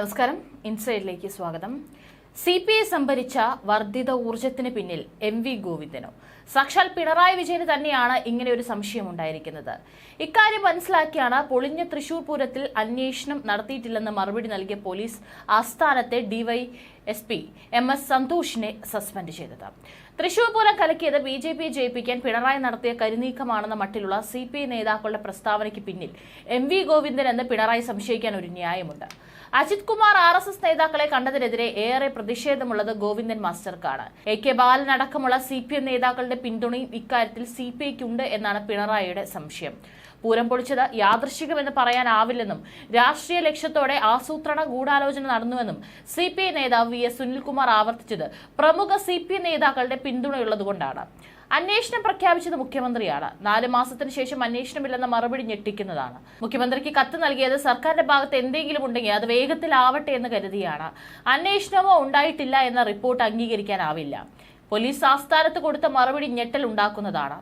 നമസ്കാരം. ഇൻസൈഡിലേക്ക് സ്വാഗതം. C P I സംഭരിച്ച വർദ്ധിത ഊർജത്തിന് പിന്നിൽ എം വി ഗോവിന്ദനോ. സാക്ഷാൽ പിണറായി വിജയന് തന്നെയാണ് ഇങ്ങനെ ഒരു സംശയം ഉണ്ടായിരിക്കുന്നത്. ഇക്കാര്യം മനസ്സിലാക്കിയാണ് പൊളിഞ്ഞ തൃശൂർ പൂരത്തിൽ അന്വേഷണം നടത്തിയിട്ടില്ലെന്ന് മറുപടി നൽകിയ police ആസ്ഥാനത്തെ DY S P M S സന്തോഷിനെ suspend ചെയ്തത്. തൃശൂർ പൂരം കലക്കിയത് ബി ജെ പിയെ ജയിപ്പിക്കാൻ പിണറായി നടത്തിയ കരുനീക്കമാണെന്ന മട്ടിലുള്ള സി പി ഐ നേതാക്കളുടെ പ്രസ്താവനയ്ക്ക് പിന്നിൽ എം വി ഗോവിന്ദൻ എന്ന് പിണറായി സംശയിക്കാൻ ഒരു ന്യായമുണ്ട്. Ajith Kumar R S S നേതാക്കളെ കണ്ടതിനെതിരെ ഏറെ പ്രതിഷേധമുള്ളത് ഗോവിന്ദൻ മാസ്റ്റർക്കാണ്. എ കെ ബാലൻ അടക്കമുള്ള സി പി എം നേതാക്കളുടെ പിന്തുണയും ഇക്കാര്യത്തിൽ സി പി ഐക്കുണ്ട് എന്നാണ് പിണറായിയുടെ സംശയം. പൂരം പൊളിച്ചത് യാദൃശികമെന്ന് പറയാനാവില്ലെന്നും രാഷ്ട്രീയ ലക്ഷ്യത്തോടെ ആസൂത്രണ ഗൂഢാലോചന നടന്നുവെന്നും സി പി ഐ നേതാവ് വി എസ് സുനിൽകുമാർ ആവർത്തിച്ചത് പ്രമുഖ സി പി ഐ നേതാക്കളുടെ പിന്തുണയുള്ളതുകൊണ്ടാണ്. അന്വേഷണം പ്രഖ്യാപിച്ചത് മുഖ്യമന്ത്രിയാണ്. നാല് മാസത്തിന് ശേഷം അന്വേഷണമില്ലെന്ന മറുപടി ഞെട്ടിക്കുന്നതാണ്. മുഖ്യമന്ത്രിക്ക് കത്ത് നൽകിയത് സർക്കാരിന്റെ ഭാഗത്ത് എന്തെങ്കിലും ഉണ്ടെങ്കിൽ അത് വേഗത്തിലാവട്ടെ എന്ന് കരുതിയാണ്. അന്വേഷണമോ ഉണ്ടായിട്ടില്ല എന്ന റിപ്പോർട്ട് അംഗീകരിക്കാനാവില്ല. പോലീസ് ആസ്ഥാനത്ത് കൊടുത്ത മറുപടി ഞെട്ടൽ ഉണ്ടാക്കുന്നതാണ്.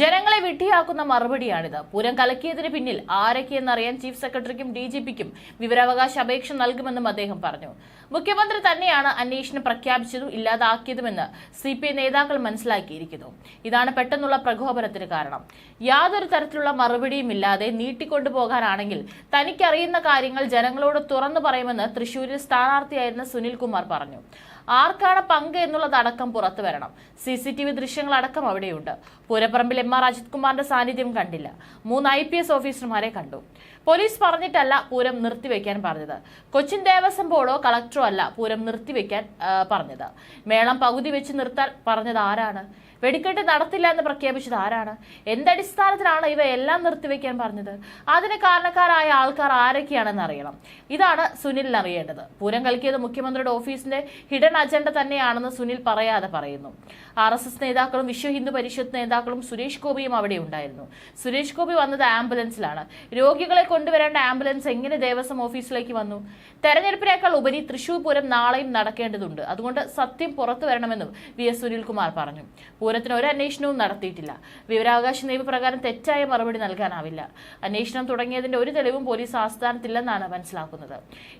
ജനങ്ങളെ വിഡ്ഢിയാക്കുന്ന മറുപടിയാണിത്. പൂരം കലക്കിയതിന് പിന്നിൽ ആരൊക്കെയെന്നറിയാൻ ചീഫ് സെക്രട്ടറിക്കും ഡി ജി പിക്കും വിവരാവകാശ അപേക്ഷ നൽകുമെന്നും അദ്ദേഹം പറഞ്ഞു. മുഖ്യമന്ത്രി തന്നെയാണ് അന്വേഷണം പ്രഖ്യാപിച്ചതും ഇല്ലാതാക്കിയതുമെന്ന് സി പി ഐ നേതാക്കൾ മനസ്സിലാക്കിയിരിക്കുന്നു. ഇതാണ് പെട്ടെന്നുള്ള പ്രകോപനത്തിന് കാരണം. യാതൊരു തരത്തിലുള്ള മറുപടിയും ഇല്ലാതെ നീട്ടിക്കൊണ്ടുപോകാനാണെങ്കിൽ തനിക്കറിയുന്ന കാര്യങ്ങൾ ജനങ്ങളോട് തുറന്നു പറയുമെന്ന് തൃശൂരിൽ സ്ഥാനാർത്ഥിയായിരുന്ന സുനിൽകുമാർ പറഞ്ഞു. ആർക്കാണ് പങ്ക് എന്നുള്ളതടക്കം പുറത്തു വരണം. സി സി ടി വി ദൃശ്യങ്ങളടക്കം അവിടെയുണ്ട്. പൂരപ്പറമ്പിൽ എം ആർ അജിത് കുമാറിന്റെ സാന്നിധ്യം കണ്ടില്ല. മൂന്ന് ഐ പി എസ് ഓഫീസർമാരെ കണ്ടു. പോലീസ് പറഞ്ഞിട്ടല്ല പൂരം നിർത്തിവെക്കാൻ പറഞ്ഞത്. കൊച്ചിൻ ദേവസ്വം ബോർഡോ കളക്ടറോ അല്ല പൂരം നിർത്തിവെക്കാൻ പറഞ്ഞത്. മേളം പകുതി വെച്ച് നിർത്താൻ പറഞ്ഞത് ആരാണ്? വെടിക്കെട്ട് നടത്തില്ല എന്ന് പ്രഖ്യാപിച്ചത് ആരാണ്? എന്തടിസ്ഥാനത്തിലാണ് ഇവയെല്ലാം നിർത്തിവെക്കാൻ പറഞ്ഞത്? അതിന് കാരണക്കാരായ ആൾക്കാർ ആരൊക്കെയാണെന്ന് അറിയണം. ഇതാണ് സുനിലിന് അറിയേണ്ടത്. പൂരം കളിക്കിയത് മുഖ്യമന്ത്രിയുടെ ഓഫീസിന്റെ ഹിഡൻ അജണ്ട തന്നെയാണെന്ന് സുനിൽ പറയാതെ പറയുന്നു. ആർ എസ് എസ് നേതാക്കളും വിശ്വ ഹിന്ദു പരിഷത്ത് നേതാക്കളും സുരേഷ് ഗോപിയും അവിടെ ഉണ്ടായിരുന്നു. സുരേഷ് ഗോപി വന്നത് ആംബുലൻസിലാണ്. രോഗികളെ കൊണ്ടുവരേണ്ട ആംബുലൻസ് എങ്ങനെ ദേവസ്വം ഓഫീസിലേക്ക് വന്നു? തെരഞ്ഞെടുപ്പിനേക്കാൾ ഉപരി തൃശൂർ പൂരം നാളെയും നടക്കേണ്ടതുണ്ട്. അതുകൊണ്ട് സത്യം പുറത്തു വരണമെന്നും വി എസ് സുനിൽകുമാർ പറഞ്ഞു. പൂരത്തിന് ഒരു അന്വേഷണവും നടത്തിയിട്ടില്ല. വിവരാവകാശ നിയമപ്രകാരം തെറ്റായ മറുപടി നൽകാനാവില്ല. അന്വേഷണം തുടങ്ങിയതിന്റെ ഒരു തെളിവും പോലീസ് ആസ്ഥാനത്തില്ലെന്നാണ് മനസ്സിലാക്കുന്നത്.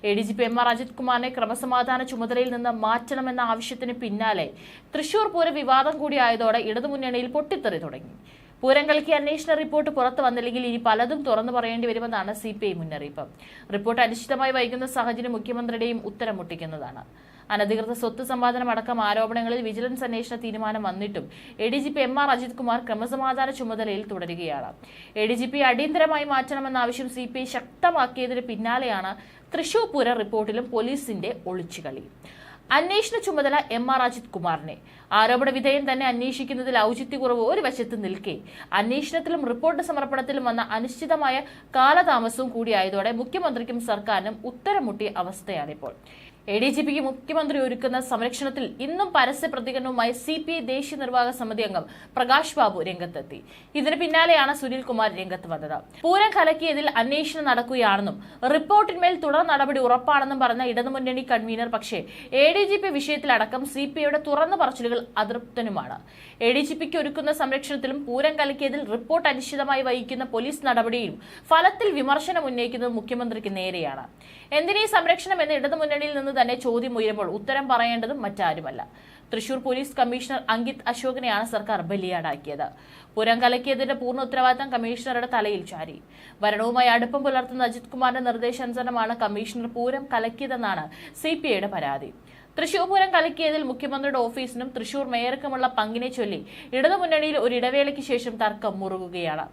A D G P M R Ajith കുമാറിനെ ക്രമസമാധാന ചുമതലയിൽ നിന്ന് മാറ്റണമെന്ന ആവശ്യത്തിന് പിന്നാലെ തൃശൂർ പൂരം വിവാദം കൂടിയായതോടെ ഇടതുമുന്നണിയിൽ പൊട്ടിത്തെറി തുടങ്ങി. പൂരം കളിക്ക് അന്വേഷണ റിപ്പോർട്ട് പുറത്തു വന്നില്ലെങ്കിൽ ഇനി പലതും തുറന്നു പറയേണ്ടി വരുമെന്നാണ് സി പി ഐ മുന്നറിയിപ്പ്. റിപ്പോർട്ട് അനിശ്ചിതമായി വൈകുന്ന സാഹചര്യം മുഖ്യമന്ത്രിയുടെയും ഉത്തരം മുട്ടിക്കുന്നതാണ് അനധികൃത സ്വത്ത് സമ്പാദനം അടക്കം ആരോപണങ്ങളിൽ വിജിലൻസ് അന്വേഷണ തീരുമാനം വന്നിട്ടും A D G P M R Ajith Kumar ക്രമസമാധാന ചുമതലയിൽ തുടരുകയാണ്. എ ഡി ജി പി അടിയന്തരമായി മാറ്റണമെന്ന ആവശ്യം സി പി ഐ ശക്തമാക്കിയതിന് പിന്നാലെയാണ് തൃശൂർ പൂര റിപ്പോർട്ടിലും പോലീസിന്റെ ഒളിച്ചുകളി. അന്വേഷണ ചുമതല എം ആർ അജിത് കുമാറിനെ. ആരോപണ വിധേയം തന്നെ അന്വേഷിക്കുന്നതിൽ ഔചിത്യക്കുറവ് ഒരു വശത്ത് നിൽക്കെ. അന്വേഷണത്തിലും റിപ്പോർട്ട് സമർപ്പണത്തിലും വന്ന അനിശ്ചിതമായ കാലതാമസവും കൂടിയായതോടെ മുഖ്യമന്ത്രിക്കും സർക്കാരിനും ഉത്തരമുട്ടിയ അവസ്ഥയാണിപ്പോൾ. എ ഡി ജി പിക്ക് മുഖ്യമന്ത്രി ഒരുക്കുന്ന സംരക്ഷണത്തിൽ ഇന്നും പരസ്യ പ്രതികരണവുമായി സി പി ഐ ദേശീയ നിർവാഹക സമിതി അംഗം പ്രകാശ് ബാബു രംഗത്തെത്തി. ഇതിന് പിന്നാലെയാണ് സുനിൽ കുമാർ രംഗത്ത് വന്നത്. പൂരം കലക്കിയതിൽ അന്വേഷണം നടക്കുകയാണെന്നും റിപ്പോർട്ടിന്മേൽ തുടർ നടപടി ഉറപ്പാണെന്നും പറഞ്ഞ ഇടതുമുന്നണി കൺവീനർ പക്ഷേ എ ഡി ജി പി വിഷയത്തിലടക്കം സി പി ഐയുടെ തുറന്ന പറച്ചിലുകൾ അതൃപ്തനുമാണ്. എ ഡി ജി പിക്ക് ഒരുക്കുന്ന സംരക്ഷണത്തിലും പൂരം കലക്കിയതിൽ റിപ്പോർട്ട് അനിശ്ചിതമായി വഹിക്കുന്ന പോലീസ് നടപടിയിലും ഫലത്തിൽ വിമർശനം ഉന്നയിക്കുന്നത് മുഖ്യമന്ത്രിക്ക് നേരെയാണ്. എന്തിനീ സംരക്ഷണം എന്ന് ഇടതുമുന്നണിയിൽ നിന്ന് തന്നെ ചോദ്യം ഉയരുമ്പോൾ ഉത്തരം പറയേണ്ടതും മറ്റാരുമല്ല. തൃശൂർ പോലീസ് കമ്മീഷണർ അങ്കിത് അശോകനെയാണ് സർക്കാർ ബലിയാടാക്കിയത്. പുരം കലക്കിയതിന്റെ പൂർണ ഉത്തരവാദിത്തം കമ്മീഷണറുടെ തലയിൽ ചാരി. ഭരണവുമായി അടുപ്പം പുലർത്തുന്ന അജിത് കുമാറിന്റെ നിർദ്ദേശാനുസരണമാണ് കമ്മീഷണർ പൂരം കലക്കിയതെന്നാണ് സി പി ഐയുടെ പരാതി. തൃശൂർ പൂരം കലക്കിയതിൽ മുഖ്യമന്ത്രിയുടെ ഓഫീസിനും തൃശൂർ മേയർക്കുമുള്ള പങ്കിനെ ചൊല്ലി ഇടതുമുന്നണിയിൽ ഒരു ഇടവേളയ്ക്ക് ശേഷം തർക്കം മുറുകുകയാണ്.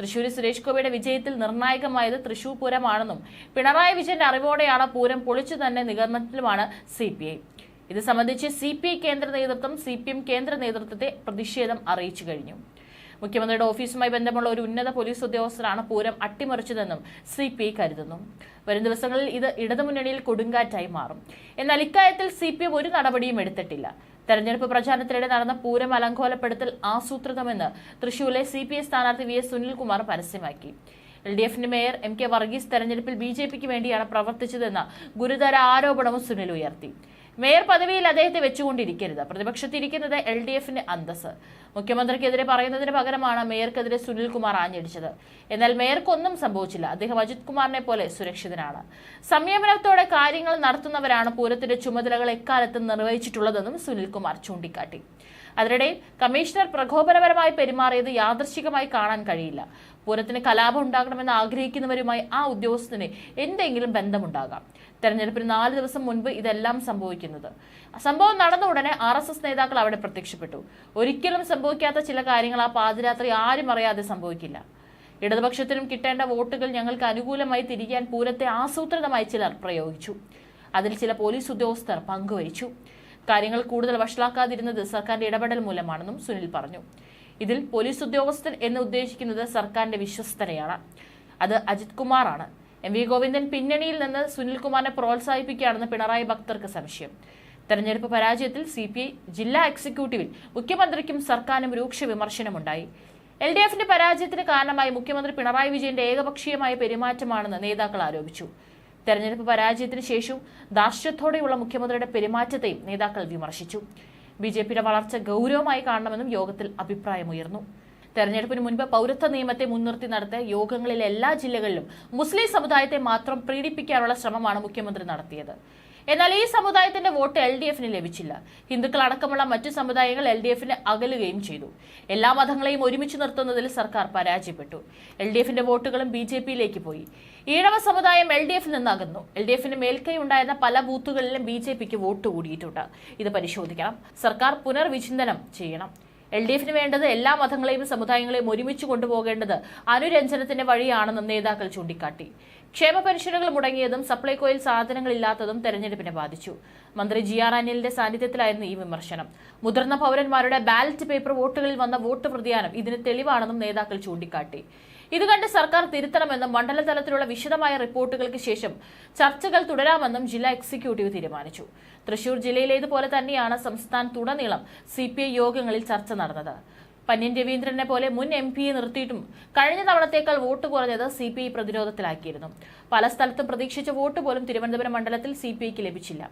തൃശൂർ സുരേഷ് ഗോപിയുടെ വിജയത്തിൽ നിർണായകമായത് തൃശൂർ പൂരമാണെന്നും പിണറായി വിജയന്റെ അറിവോടെയാണ് പൂരം പൊളിച്ചു തന്നെ നിഗമനത്തിലുമാണ് സി ഇത് സംബന്ധിച്ച് സി പി ഐ കേന്ദ്ര നേതൃത്വം സി പി എം കേന്ദ്ര നേതൃത്വത്തെ പ്രതിഷേധം അറിയിച്ചു കഴിഞ്ഞു. മുഖ്യമന്ത്രിയുടെ ഓഫീസുമായി ബന്ധമുള്ള ഒരു ഉന്നത പോലീസ് ഉദ്യോഗസ്ഥരാണ് പൂരം അട്ടിമറിച്ചതെന്നും സി പി ഐ കരുതുന്നു. വരും ദിവസങ്ങളിൽ ഇത് ഇടതുമുന്നണിയിൽ കൊടുങ്കാറ്റായി മാറും. എന്നാൽ ഇക്കാര്യത്തിൽ സി പി എം ഒരു നടപടിയും എടുത്തിട്ടില്ല. തെരഞ്ഞെടുപ്പ് പ്രചാരണത്തിനിടെ നടന്ന പൂരം അലങ്കോലപ്പെടുത്തൽ ആസൂത്രിതമെന്ന് തൃശൂരിലെ സി പി ഐ സ്ഥാനാർത്ഥി വി എസ് സുനിൽകുമാർ പരസ്യമാക്കി. എൽ ഡി എഫിന്റെ മേയർ എം കെ വർഗീസ് തെരഞ്ഞെടുപ്പിൽ ബി ജെ പിക്ക് വേണ്ടിയാണ് പ്രവർത്തിച്ചതെന്ന ഗുരുതര ആരോപണവും സുനിൽ ഉയർത്തി. മേയർ പദവിയിൽ അദ്ദേഹത്തെ വെച്ചുകൊണ്ടിരിക്കരുത്. പ്രതിപക്ഷത്തിരിക്കുന്നത് എൽ ഡി എഫിന്റെ അന്തസ് മുഖ്യമന്ത്രിക്കെതിരെ പറയുന്നതിന് പകരമാണ് മേയർക്കെതിരെ സുനിൽകുമാർ ആഞ്ഞടിച്ചത്. എന്നാൽ മേയർക്കൊന്നും സംഭവിച്ചില്ല. അദ്ദേഹം അജിത് കുമാറിനെ പോലെ സുരക്ഷിതനാണ്. സംയമനത്തോടെ കാര്യങ്ങൾ നടത്തുന്നവരാണ് പൂരത്തിന്റെ ചുമതലകൾ എക്കാലത്തും നിർവഹിച്ചിട്ടുള്ളതെന്നും സുനിൽകുമാർ ചൂണ്ടിക്കാട്ടി. അതിനിടെ കമ്മീഷണർ പ്രകോപനപരമായി പെരുമാറിയത് യാദർശികമായി കാണാൻ കഴിയില്ല. പൂരത്തിന് കലാപം ഉണ്ടാകണമെന്ന് ആഗ്രഹിക്കുന്നവരുമായി ആ ഉദ്യോഗസ്ഥന് എന്തെങ്കിലും ബന്ധമുണ്ടാകാം. തെരഞ്ഞെടുപ്പിന് നാല് ദിവസം മുൻപ് ഇതെല്ലാം സംഭവിക്കുന്നത്. സംഭവം നടന്ന ഉടനെ ആർ എസ് എസ് നേതാക്കൾ അവിടെ പ്രത്യക്ഷപ്പെട്ടു. ഒരിക്കലും സംഭവിക്കാത്ത ചില കാര്യങ്ങൾ ആ പാതിരാത്രി ആരും അറിയാതെ സംഭവിക്കില്ല. ഇടതുപക്ഷത്തിനും കിട്ടേണ്ട വോട്ടുകൾ ഞങ്ങൾക്ക് അനുകൂലമായി തിരിക്കാൻ പൂരത്തെ ആസൂത്രിതമായി ചിലർ പ്രയോഗിച്ചു. അതിൽ ചില പോലീസ് ഉദ്യോഗസ്ഥർ പങ്കുവഹിച്ചു. കാര്യങ്ങൾ കൂടുതൽ വഷളാക്കാതിരുന്നത് സർക്കാരിന്റെ ഇടപെടൽ മൂലമാണെന്നും സുനിൽ പറഞ്ഞു. ഇതിൽ പോലീസ് ഉദ്യോഗസ്ഥൻ എന്ന് ഉദ്ദേശിക്കുന്നത് സർക്കാരിന്റെ വിശ്വസ്തനെയാണ് അത് അജിത് കുമാറാണ്. എം വി ഗോവിന്ദൻ പിന്നണിയിൽ നിന്ന് സുനിൽകുമാറിനെ പ്രോത്സാഹിപ്പിക്കുകയാണെന്ന് പിണറായി ഭക്തർക്ക് സംശയം. തെരഞ്ഞെടുപ്പ് പരാജയത്തിൽ സി പി ഐ ജില്ലാ എക്സിക്യൂട്ടീവിൽ മുഖ്യമന്ത്രിക്കും സർക്കാരിനും രൂക്ഷ വിമർശനമുണ്ടായി. എൽ ഡി എഫിന്റെ പരാജയത്തിന് കാരണമായി മുഖ്യമന്ത്രി പിണറായി വിജയന്റെ ഏകപക്ഷീയമായ പെരുമാറ്റമാണെന്ന് നേതാക്കൾ ആരോപിച്ചു. തെരഞ്ഞെടുപ്പ് പരാജയത്തിന് ശേഷവും ധാർഷ്ട്യത്തോടെയുള്ള മുഖ്യമന്ത്രിയുടെ പെരുമാറ്റത്തെയും നേതാക്കൾ വിമർശിച്ചു. ബി ജെ പിയുടെ വളർച്ച ഗൗരവമായി കാണണമെന്നും യോഗത്തിൽ അഭിപ്രായമുയർന്നു. തെരഞ്ഞെടുപ്പിന് മുൻപ് പൗരത്വ നിയമത്തെ മുൻനിർത്തി നടത്തിയ യോഗങ്ങളിലെ എല്ലാ ജില്ലകളിലും മുസ്ലിം സമുദായത്തെ മാത്രം പ്രീഡിപ്പിക്കാനുള്ള ശ്രമമാണ് മുഖ്യമന്ത്രി നടത്തിയത്. എന്നാൽ ഈ സമുദായത്തിന്റെ വോട്ട് എൽ ഡി എഫിന് ലഭിച്ചില്ല. ഹിന്ദുക്കൾ അടക്കമുള്ള മറ്റു സമുദായങ്ങൾ എൽ ഡി എഫിന് അകലുകയും ചെയ്തു. എല്ലാ മതങ്ങളെയും ഒരുമിച്ച് നിർത്തുന്നതിൽ സർക്കാർ പരാജയപ്പെട്ടു. എൽ ഡി എഫിന്റെ വോട്ടുകളും ബി ജെ പിയിലേക്ക് പോയി. ഈഴവ സമുദായം എൽ ഡി എഫിൽ നിന്ന് അകന്നു. എൽ ഡി എഫിന് മേൽക്കൈ ഉണ്ടായിരുന്ന പല ബൂത്തുകളിലും ബി ജെ പിക്ക് വോട്ട് കൂടിയിട്ടുണ്ട്. ഇത് പരിശോധിക്കണം. സർക്കാർ പുനർവിചിന്തനം ചെയ്യണം. എൽ ഡി എഫിന് വേണ്ടത് എല്ലാ മതങ്ങളെയും സമുദായങ്ങളെയും ഒരുമിച്ച് കൊണ്ടുപോകേണ്ടത് അനുരഞ്ജനത്തിന്റെ വഴിയാണെന്നും നേതാക്കൾ ചൂണ്ടിക്കാട്ടി. ക്ഷേമ പെൻഷനുകൾ മുടങ്ങിയതും സപ്ലൈകോയിൽ സാധനങ്ങളില്ലാത്തതും തെരഞ്ഞെടുപ്പിനെ ബാധിച്ചു. മന്ത്രി ജി ആർ അനിലിന്റെ സാന്നിധ്യത്തിലായിരുന്നു ഈ വിമർശനം. മുതിർന്ന പൗരന്മാരുടെ ബാലറ്റ് പേപ്പർ വോട്ടുകളിൽ വന്ന വോട്ട് പ്രതിയാനം ഇതിന് തെളിവാണെന്നും നേതാക്കൾ ചൂണ്ടിക്കാട്ടി. ഇത് കണ്ട് സർക്കാർ തിരുത്തണമെന്നും മണ്ഡലതലത്തിലുള്ള വിശദമായ റിപ്പോർട്ടുകൾക്ക് ശേഷം ചർച്ചകൾ തുടരാമെന്നും ജില്ലാ എക്സിക്യൂട്ടീവ് തീരുമാനിച്ചു. തൃശൂർ ജില്ലയിലേതുപോലെ തന്നെയാണ് സംസ്ഥാനത്തുടനീളം സി പി ഐ യോഗങ്ങളിൽ ചർച്ച നടന്നത്. പന്യൻ രവീന്ദ്രനെ പോലെ മുൻ എം പിയെ നിർത്തിയിട്ടും കഴിഞ്ഞ തവണത്തേക്കാൾ വോട്ട് കുറഞ്ഞത് സി പി ഐ പ്രതിരോധത്തിലാക്കിയിരുന്നു. പല സ്ഥലത്തും പ്രതീക്ഷിച്ച വോട്ട് പോലും തിരുവനന്തപുരം മണ്ഡലത്തിൽ സി പി ഐക്ക് ലഭിച്ചില്ല.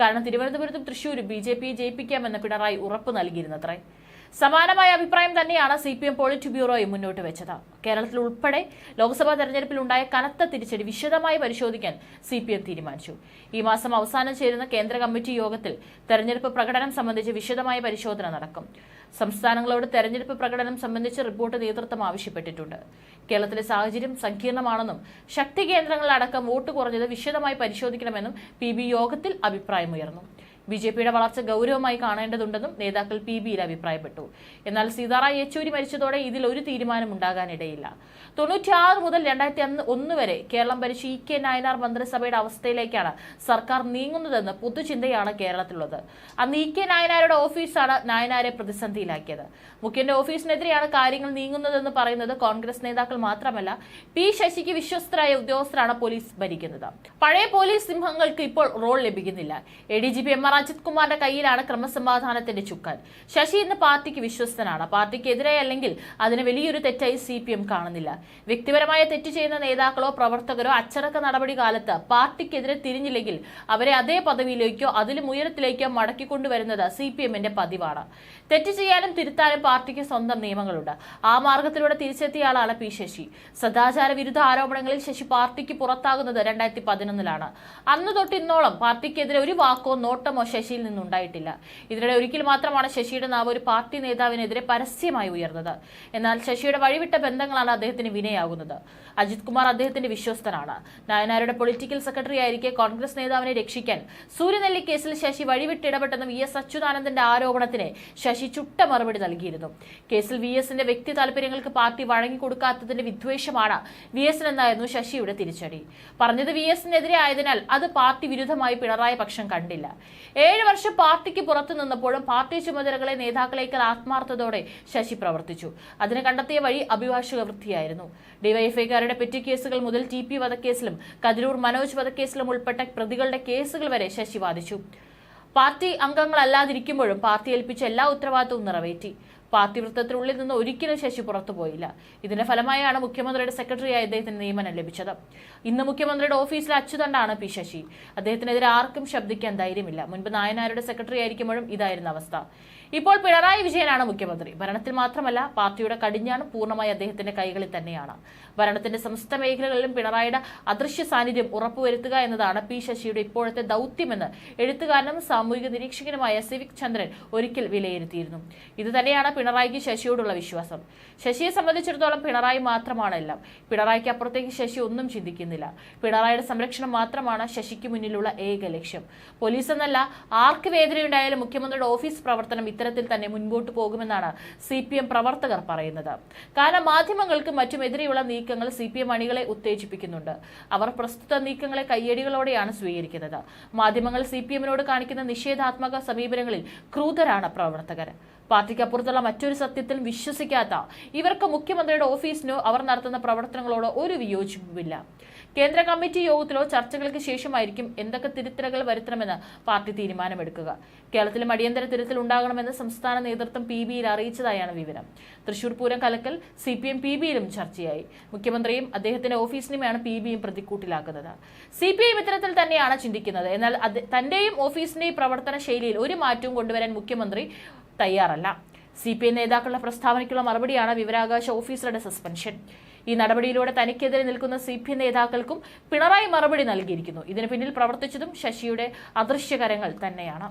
കാരണം തിരുവനന്തപുരത്തും തൃശൂരും ബി ജെ പിയെ ജയിപ്പിക്കാമെന്ന് പിണറായി ഉറപ്പ് നൽകിയിരുന്നത്രേ. സമാനമായ അഭിപ്രായം തന്നെയാണ് സി പി എം പോളിറ്റ് ബ്യൂറോയും മുന്നോട്ട് വെച്ചത്. കേരളത്തിൽ ഉൾപ്പെടെ ലോക്സഭാ തെരഞ്ഞെടുപ്പിൽ ഉണ്ടായ കനത്ത തിരിച്ചടി വിശദമായി പരിശോധിക്കാൻ സി പി എം തീരുമാനിച്ചു. ഈ മാസം അവസാനം ചേരുന്ന കേന്ദ്ര കമ്മിറ്റി യോഗത്തിൽ തെരഞ്ഞെടുപ്പ് പ്രകടനം സംബന്ധിച്ച് വിശദമായ പരിശോധന നടക്കും. സംസ്ഥാനങ്ങളോട് തെരഞ്ഞെടുപ്പ് പ്രകടനം സംബന്ധിച്ച് റിപ്പോർട്ട് നേതൃത്വം ആവശ്യപ്പെട്ടിട്ടുണ്ട്. കേരളത്തിലെ സാഹചര്യം സങ്കീർണമാണെന്നും ശക്തി കേന്ദ്രങ്ങളിലടക്കം വോട്ട് കുറഞ്ഞത് വിശദമായി പരിശോധിക്കണമെന്നും പി യോഗത്തിൽ അഭിപ്രായമുയർന്നു. ബി ജെ പിയുടെ വളർച്ച ഗൗരവമായി കാണേണ്ടതുണ്ടെന്നും നേതാക്കൾ പി ബിയിൽ അഭിപ്രായപ്പെട്ടു. എന്നാൽ സീതാറാം യെച്ചൂരി മരിച്ചതോടെ ഇതിൽ ഒരു തീരുമാനം ഉണ്ടാകാനിടയില്ല തൊണ്ണൂറ്റിയാറ് മുതൽ രണ്ടായിരത്തി ഒന്ന് വരെ കേരളം ഭരിച്ച ഇ കെ നായനാർ മന്ത്രിസഭയുടെ അവസ്ഥയിലേക്കാണ് സർക്കാർ നീങ്ങുന്നതെന്ന് പൊതുചിന്തയാണ് കേരളത്തിലുള്ളത്. അന്ന് ഇ കെ നായനാരുടെ ഓഫീസാണ് നായനാരെ പ്രതിസന്ധിയിലാക്കിയത്. മുഖ്യന്റെ ഓഫീസിനെതിരെയാണ് കാര്യങ്ങൾ നീങ്ങുന്നതെന്ന് പറയുന്നത് കോൺഗ്രസ് നേതാക്കൾ മാത്രമല്ല പി ശശിക്ക് വിശ്വസ്തരായ ഉദ്യോഗസ്ഥരാണ് പോലീസ് ഭരിക്കുന്നത്. പഴയ പോലീസ് സിംഹങ്ങൾക്ക് ഇപ്പോൾ റോൾ ലഭിക്കുന്നില്ല. A D G P M R Ajith കുമാറിന്റെ കയ്യിലാണ് ക്രമസമാധാനത്തിന്റെ ചുക്കാൻ ശശി ഇന്ന് പാർട്ടിക്ക് വിശ്വസ്തനാണ്. പാർട്ടിക്കെതിരെ അല്ലെങ്കിൽ അതിന് വലിയൊരു തെറ്റായി സി പി എം കാണുന്നില്ല. വ്യക്തിപരമായ തെറ്റ് ചെയ്യുന്ന നേതാക്കളോ പ്രവർത്തകരോ അച്ചടക്ക നടപടി കാലത്ത് പാർട്ടിക്കെതിരെ തിരിഞ്ഞില്ലെങ്കിൽ അവരെ അതേ പദവിയിലേക്കോ അതിലും ഉയരത്തിലേക്കോ മടക്കിക്കൊണ്ടുവരുന്നത് സി പി എമ്മിന്റെ പതിവാണ്. തെറ്റ് ചെയ്യാനും തിരുത്താനും പാർട്ടിക്ക് സ്വന്തം നിയമങ്ങളുണ്ട്. ആ മാർഗത്തിലൂടെ തിരിച്ചെത്തിയ ആളാണ് പി ശശി. സദാചാര വിരുദ്ധ ആരോപണങ്ങളിൽ ശശി പാർട്ടിക്ക് പുറത്താകുന്നത് രണ്ടായിരത്തി പതിനൊന്നിലാണ്. അന്ന് തൊട്ട് ഇന്നോളം പാർട്ടിക്കെതിരെ ഒരു വാക്കോ നോട്ടമോ ശശിയിൽ നിന്നുണ്ടായിട്ടില്ല. ഇതിനിടെ ഒരിക്കൽ മാത്രമാണ് ശശിയുടെ നാവ് ഒരു പാർട്ടി നേതാവിനെതിരെ പരസ്യമായി ഉയർന്നത്. എന്നാൽ ശശിയുടെ വഴിവിട്ട ബന്ധങ്ങളാണ് അദ്ദേഹത്തിന് വിനയാകുന്നത്. അജിത് കുമാർ അദ്ദേഹത്തിന്റെ വിശ്വസ്തനാണ്. നായനാരുടെ പൊളിറ്റിക്കൽ സെക്രട്ടറി ആയിരിക്കെ കോൺഗ്രസ് നേതാവിനെ രക്ഷിക്കാൻ സൂര്യനെല്ലി കേസിൽ ശശി വഴിവിട്ട് ഇടപെട്ടെന്ന് വി എസ് അച്യുതാനന്ദന്റെ ആരോപണത്തിന് ശശി ചുട്ട മറുപടി നൽകിയിരുന്നു. കേസിൽ വി എസിന്റെ വ്യക്തി താല്പര്യങ്ങൾക്ക് പാർട്ടി വഴങ്ങിക്കൊടുക്കാത്തതിന്റെ വിദ്വേഷമാണ് വി എസിനെന്നായിരുന്നു ശശിയുടെ തിരിച്ചടി. പറഞ്ഞത് വി എസിനെതിരെ ആയതിനാൽ അത് പാർട്ടി വിരുദ്ധമായി പിണറായ പക്ഷം കണ്ടില്ല. ഏഴ് വർഷം പാർട്ടിക്ക് പുറത്തു നിന്നപ്പോഴും പാർട്ടി ചുമതലകളെ നേതാക്കളേക്കാൾ ആത്മാർത്ഥതയോടെ ശശി പ്രവർത്തിച്ചു. അതിന് കണ്ടെത്തിയ വഴി അഭിഭാഷക വൃത്തിയായിരുന്നു. ഡിവൈഎഫ്ഐക്കാരുടെ പെറ്റി കേസുകൾ മുതൽ ടി പി വധക്കേസിലും കതിരൂർ മനോജ് വധക്കേസിലും ഉൾപ്പെട്ട പ്രതികളുടെ കേസുകൾ വരെ ശശി വാദിച്ചു. പാർട്ടി അംഗങ്ങളല്ലാതിരിക്കുമ്പോഴും പാർട്ടി ഏൽപ്പിച്ച എല്ലാ ഉത്തരവാദിത്വവും നിറവേറ്റി. പാർട്ടി വൃത്തത്തിനുള്ളിൽ നിന്ന് ഒരിക്കലും ശശി പുറത്തു പോയില്ല. ഇതിന്റെ ഫലമായാണ് മുഖ്യമന്ത്രിയുടെ സെക്രട്ടറിയായി അദ്ദേഹത്തിന് നിയമനം ലഭിച്ചത്. ഇന്ന് മുഖ്യമന്ത്രിയുടെ ഓഫീസിൽ അച്ചുതണ്ടാണ് പി ശശി. അദ്ദേഹത്തിനെതിരെ ആർക്കും ശബ്ദിക്കാൻ ധൈര്യമില്ല. മുൻപ് നായനാരുടെ സെക്രട്ടറി ആയിരിക്കുമ്പോഴും ഇതായിരുന്നു അവസ്ഥ. ഇപ്പോൾ പിണറായി വിജയനാണ് മുഖ്യമന്ത്രി. ഭരണത്തിൽ മാത്രമല്ല പാർട്ടിയുടെ കടിഞ്ഞാണ് പൂർണമായി അദ്ദേഹത്തിന്റെ കൈകളിൽ തന്നെയാണ്. ഭരണത്തിന്റെ സമസ്ത മേഖലകളിലും പിണറായിയുടെ അദൃശ്യ സാന്നിധ്യം ഉറപ്പുവരുത്തുക എന്നതാണ് പി ശശിയുടെ ഇപ്പോഴത്തെ ദൗത്യമെന്ന് എഴുത്തുകാരനും സാമൂഹിക നിരീക്ഷകനുമായ സിവിക് ചന്ദ്രൻ ഒരിക്കൽ വിലയിരുത്തിയിരുന്നു. ഇത് തന്നെയാണ് പിണറായിക്ക് ശശിയോടുള്ള വിശ്വാസം. ശശിയെ സംബന്ധിച്ചിടത്തോളം പിണറായി മാത്രമാണ് എല്ലാം. പിണറായിക്ക് അപ്പുറത്തേക്ക് ശശി ഒന്നും ചിന്തിക്കുന്നില്ല. പിണറായിയുടെ സംരക്ഷണം മാത്രമാണ് ശശിക്ക് മുന്നിലുള്ള ഏക ലക്ഷ്യം. പോലീസ് എന്നല്ല ആർക്ക് വേദനയുണ്ടായാലും മുഖ്യമന്ത്രിയുടെ ഓഫീസ് പ്രവർത്തനം ഇത്തരത്തിൽ തന്നെ മുൻപോട്ട് പോകുമെന്നാണ് സി പ്രവർത്തകർ പറയുന്നത്. കാരണം മാധ്യമങ്ങൾക്കും മറ്റുമെതിരെയുള്ള നീക്കങ്ങൾ സി പി എം അണികളെ ഉത്തേജിപ്പിക്കുന്നുണ്ട്. അവർ പ്രസ്തുത നീക്കങ്ങളെ കയ്യടികളോടെയാണ് സ്വീകരിക്കുന്നത്. മാധ്യമങ്ങൾ സി പി എമ്മിനോട് കാണിക്കുന്ന നിഷേധാത്മക സമീപനങ്ങളിൽ ക്രൂതരാണ് പ്രവർത്തകർ. പാർട്ടിക്ക് അപ്പുറത്തുള്ള മറ്റൊരു സത്യത്തിൽ വിശ്വസിക്കാത്ത ഇവർക്ക് മുഖ്യമന്ത്രിയുടെ ഓഫീസിനോ അവർ നടത്തുന്ന പ്രവർത്തനങ്ങളോടോ ഒരു വിയോജിപ്പുമില്ല. കേന്ദ്ര കമ്മിറ്റി യോഗത്തിലോ ചർച്ചകൾക്ക് ശേഷമായിരിക്കും എന്തൊക്കെ തിരുത്തലുകൾ വരുത്തണമെന്ന് പാർട്ടി തീരുമാനമെടുക്കുക. കേരളത്തിലും അടിയന്തര തിരുത്തൽ ഉണ്ടാകണമെന്ന് സംസ്ഥാന നേതൃത്വം പി ബിയിൽ അറിയിച്ചതായാണ് വിവരം. തൃശൂർ പൂരം കലക്കൽ സി പി എം പി ബിയിലും ചർച്ചയായി. മുഖ്യമന്ത്രിയും അദ്ദേഹത്തിന്റെ ഓഫീസിനെയുമാണ് പി ബിയും പ്രതിക്കൂട്ടിലാക്കുന്നത്. സി പി ഐ ഇത്തരത്തിൽ തന്നെയാണ് ചിന്തിക്കുന്നത്. എന്നാൽ തന്റെയും ഓഫീസിന്റെയും പ്രവർത്തന ശൈലിയിൽ ഒരു മാറ്റവും കൊണ്ടുവരാൻ മുഖ്യമന്ത്രി തയ്യാറല്ല. സി പി ഐ നേതാക്കളുടെ പ്രസ്താവനയ്ക്കുള്ള മറുപടിയാണ് വിവരാകാശ ഓഫീസറുടെ സസ്പെൻഷൻ. ഈ നടപടിയിലൂടെ തനിക്കെതിരെ നിൽക്കുന്ന സി പി നേതാക്കൾക്കും പിണറായി മറുപടി നൽകിയിരിക്കുന്നു. ഇതിന് പിന്നിൽ പ്രവർത്തിച്ചതും ശശിയുടെ അദൃശ്യകരങ്ങൾ തന്നെയാണ്.